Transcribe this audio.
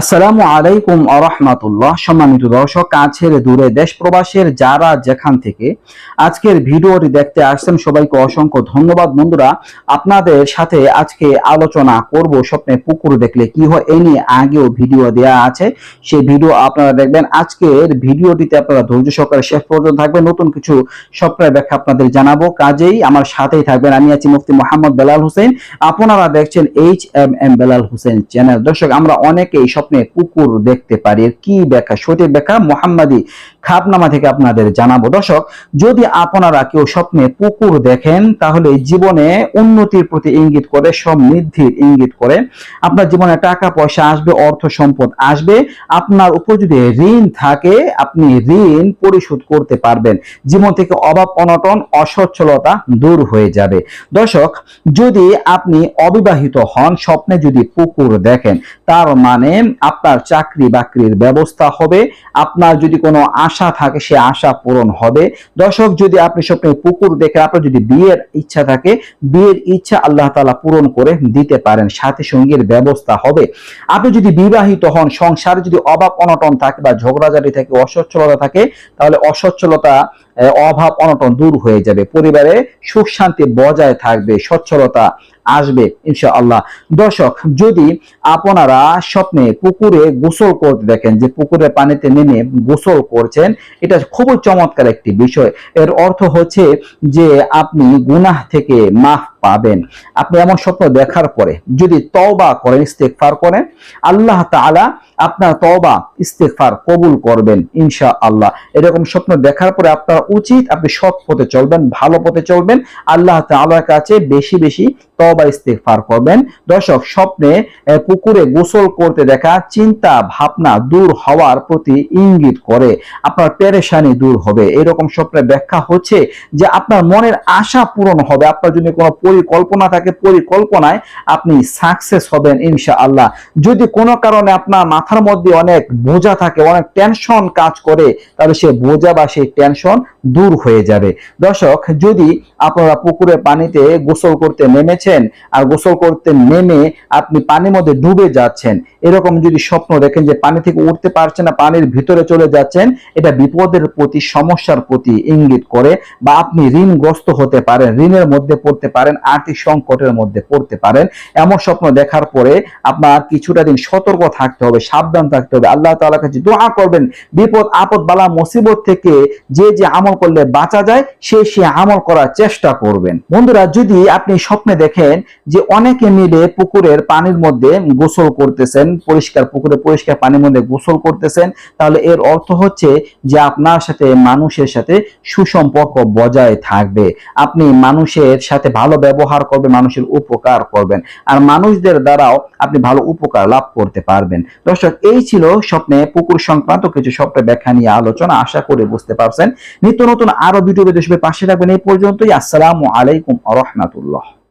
আসসালামু আলাইকুম আরহামাতুল্লাহ সম্মানিত দর্শক, কাছের দূরে দেশ প্রবাসের যারা যেখান থেকে আজকের ভিডিওটি দেখতে আসছেন, সবাইকে অসংখ্য ধন্যবাদ। বন্ধুরা, আপনাদের সাথে আজকে আলোচনা করব স্বপ্নে পুকুর দেখলে কি হয় এই নিয়ে আগেও ভিডিও দেওয়া আছে। সেই ভিডিও আপনারা দেখবেন। আজকের ভিডিওটিতে আপনারা ধৈর্য সহকারে শেষ পর্যন্ত থাকবেন। নতুন কিছু স্বপ্নের ব্যাখ্যা আপনাদের জানাব। কাজেই আমার সাথেই থাকবেন। আমি আছি মুফতি মোহাম্মদ বেলাল হোসেন। আপনারা দেখছেন H M M Belal Hossain channel দর্শক, আমরা অনেকেই পুকুর দেখতে পারি। কি ব্যাখ্যা? সঠিক ব্যাখ্যা মোহাম্মদী খাবনামা থেকে আপনাদের জানাব। দর্শক, যদি আপনারা কেউ স্বপ্নে পুকুর দেখেন, তাহলে জীবনে উন্নতির প্রতি ইঙ্গিত করে, সমৃদ্ধির ইঙ্গিত করে। আপনার জীবনে টাকা, পয়সা আসবে, অর্থ সম্পদ আসবে। আপনার উপর যদি ঋণ থাকে, আপনি ঋণ পরিশোধ করতে পারবেন। জীবন থেকে অভাব, অনটন, অসচ্ছলতা দূর হয়ে যাবে। দর্শক, যদি আপনি অবিবাহিত হন, স্বপ্নে যদি পুকুর দেখেন, তার মানে আপনার চাকরি বাকরির ব্যবস্থা হবে। আপনার যদি কোনো থাকে, সে আশা পূরণ হবে। দর্শক, যদি আপনি স্বপ্নে পুকুর দেখে, আপনার যদি বিয়ের ইচ্ছা থাকে, বিয়ের ইচ্ছা আল্লাহ তালা পূরণ করে দিতে পারেন, সাথে সঙ্গীর ব্যবস্থা হবে। আপনি যদি বিবাহিত হন, সংসারে যদি অভাব অনটন থাকে বা ঝগড়াঝাটি থাকে, অসচ্ছলতা থাকে, তাহলে অসচ্ছলতা অভাব অনটন দূর হয়ে যাবে। পরিবারে সুখ শান্তি বজায় থাকবে, সচ্ছলতা আসবে ইনশাআল্লাহ। দর্শক, যদি আপনারা স্বপ্নে পুকুরে গোসল করতে দেখেন, যে পুকুরের পানিতে নেমে গোসল করছেন, এটা খুবই চমৎকার একটি বিষয়। এর অর্থ হচ্ছে যে আপনি গুনাহ থেকে মাফ পাবেন। আপনি এমন স্বপ্ন দেখার পরে যদি তওবা করেন, ইস্তেগফার করেন, আল্লাহ তাআলা আপনার তওবা, ইস্তেগফার কবুল করবেন ইনশা আল্লাহ এরকম স্বপ্ন দেখার পরে আপনার উচিত আপনি সৎ পথে চলবেন, ভালো পথে চলবেন, আল্লাহ তাআলার কাছে বেশি বেশি তওবা, ইস্তেগফার করবেন। দর্শক, স্বপ্নে পুকুরে গোসল করতে দেখা চিন্তা, ভাবনা দূর হওয়ার প্রতি ইঙ্গিত করে। আপনার পেরেশানি দূর হবে। এরকম স্বপ্নের ব্যাখ্যা হচ্ছে যে আপনার মনের আশা পূরণ হবে। আপনার জন্য কোনো পরিকল্পনা থাকে, পরিকল্পনায় আপনি সাকসেস হবেন ইনশা আল্লাহ যদি কোনো কারণে আপনার মাথার মধ্যে অনেক বোঝা থাকে, অনেক টেনশন কাজ করে, তাহলে সে বোঝা বা সেই টেনশন দূর হয়ে যাবে। দর্শক, যদি আপনারা পুকুরে পানিতে গোসল করতে নেমেছেন আর গোসল করতে নেমে আপনি পানির মধ্যে ডুবে যাচ্ছেন, এরকম যদি স্বপ্ন দেখেন যে পানি থেকে উঠতে পারছেন না, পানির ভিতরে চলে যাচ্ছেন, এটা বিপদের প্রতি, সমস্যার প্রতি ইঙ্গিত করে বা আপনি ঋণগ্রস্ত হতে পারেন, ঋণের মধ্যে পড়তে পারেন। আর্থিক সংকটের মধ্যে পড়তে পারেন। এমন স্বপ্ন দেখার পরে আপনার কিছুটা দিন সতর্ক থাকতে হবে, সাবধান থাকতে হবে। আল্লাহ তাআলার কাছে দোয়া করবেন, বিপদ, আপদ, বালা, মুসিবত থেকে যে যে আমল করলে বাঁচা যায়, সে সে আমল করার চেষ্টা করবেন। বন্ধুরা, যদি আপনি স্বপ্নে দেখেন যে অনেকে মিলে পুকুরের পানির মধ্যে গোসল করতেছেন, পরিষ্কার পুকুরে পরিষ্কার পানির মধ্যে গোসল করতেছেন, তাহলে এর অর্থ হচ্ছে যে আপনার সাথে মানুষের সাথে সুসম্পর্ক বজায় থাকবে। আপনি মানুষের সাথে ভালো ব্যবহার করবেন মানুষের উপকার করবেন। আর মানুষদের দ্বারাও আপনি ভালো উপকার লাভ করতে পারবেন। দর্শক, এই ছিল স্বপ্নে পুকুর সংক্রান্ত কিছু স্বপ্নের ব্যাখ্যা নিয়ে আলোচনা। আশা করে বুঝতে পারছেন। নিত্য নতুন আরও ভিডিও দেশে পাশে রাখবেন এই পর্যন্তই। আসসালামু আলাইকুম রহমাতুল্লাহ।